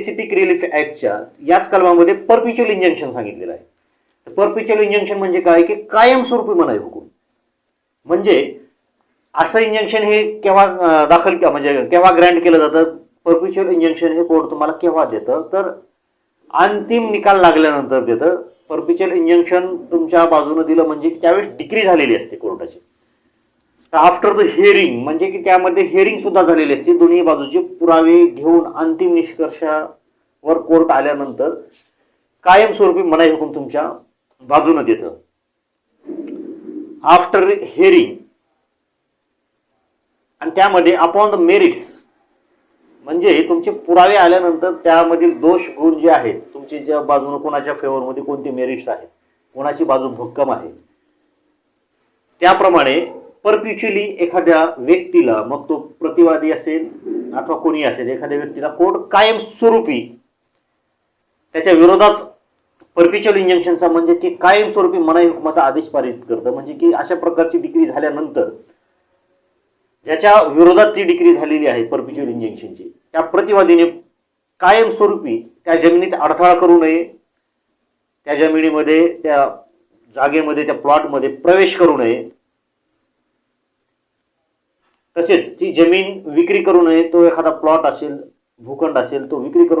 Specific relief ऍक्टच्या याच कलमामध्ये परपिच्युअल injunction सांगितलेलं आहे. परपिच्युअल इंजंक्शन म्हणजे काय? की कायमस्वरूपी मनाई हुकूम. म्हणजे असं इंजंक्शन हे केव्हा दाखल म्हणजे केव्हा ग्रँट केलं जातं? परपिच्युअल इंजंक्शन हे कोर्ट तुम्हाला केव्हा देतं? तर अंतिम निकाल लागल्यानंतर देतं. परपिच्युअल इंजंक्शन तुमच्या बाजूनं दिलं म्हणजे त्यावेळेस डिग्री झालेली असते कोर्ट तर आफ्टर द हिअरिंग म्हणजे की त्यामध्ये हिअरिंग सुद्धा झालेली असते. दोन्ही बाजूचे पुरावे घेऊन अंतिम निष्कर्षावर कोर्ट आल्यानंतर कायमस्वरूपी मनाई हुकूम तुमच्या बाजूनं देतं. आफ्टर हिअरिंग आणि त्यामध्ये अपॉन द मेरिट्स म्हणजे तुमचे पुरावे आल्यानंतर त्यामधील दोष गुण जे आहेत तुमचे ज्या बाजूने कोणाच्या फेवरमध्ये कोणते मेरिट्स आहेत कोणाची बाजू भक्कम आहे त्याप्रमाणे परप्युच्युअली एखाद्या व्यक्तीला मग तो प्रतिवादी असेल अथवा कोणी असेल एखाद्या व्यक्तीला कोर्ट कायमस्वरूपी त्याच्या विरोधात परप्युच्युअल इंजंक्शनचा म्हणजे की कायमस्वरूपी मनाई हुकुमाचा आदेश पारित करतं. म्हणजे की अशा प्रकारची डिग्री झाल्यानंतर ज्याच्या विरोधात ती डिग्री झालेली आहे परप्युच्युअल इंजंक्शनची त्या प्रतिवादीने कायमस्वरूपी त्या जमिनीत अडथळा करू नये त्या जमिनीमध्ये त्या जागेमध्ये त्या प्लॉटमध्ये प्रवेश करू नये. तसेच ती जमीन विक्री करू नये तो एखादा प्लॉट असेल भूखंड असेल तो विक्री करू